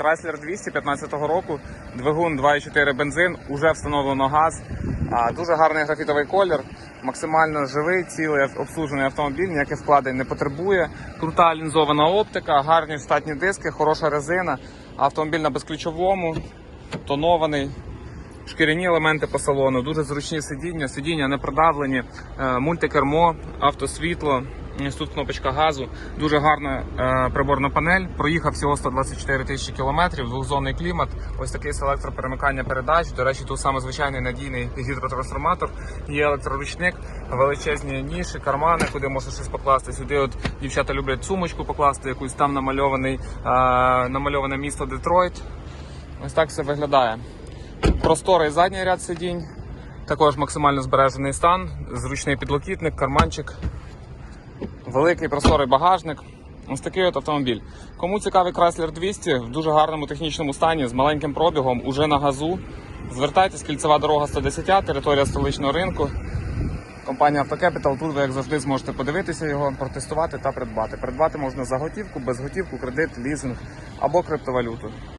Chrysler 200 15 року, двигун 2,4 бензин, уже встановлено газ. Дуже гарний графітовий колір, максимально живий, цілий обслужений автомобіль, ніяких вкладень не потребує. Крута лінзована оптика, гарні штатні диски, хороша резина. Автомобіль на безключовому, тонований. Шкіряні елементи по салону, дуже зручні сидіння, сидіння не продавлені, е, мультикермо, автосвітло. Ось тут кнопочка газу, дуже гарна е, приборна панель. Проїхав всього 124 тисячі кілометрів, двохзонний клімат. Ось такий селектор перемикання передач. До речі, тут саме звичайний надійний гідротрансформатор. Є електроручник, величезні ніші, кармани, куди можна щось покласти. Сюди от дівчата люблять сумочку покласти, якусь там намальований, е, намальоване місто Детройт. Ось так все виглядає. Просторий задній ряд сидінь, також максимально збережений стан, зручний підлокітник, карманчик, великий просторий багажник. Ось такий от автомобіль. Кому цікавий Chrysler 200 в дуже гарному технічному стані з маленьким пробігом, уже на газу. Звертайтесь, кільцева дорога 110, територія столичного ринку. Компанія Автокепітал. Тут ви, як завжди, зможете подивитися його, протестувати та придбати. Придбати можна за готівку, без готівку, кредит, лізинг або криптовалюту.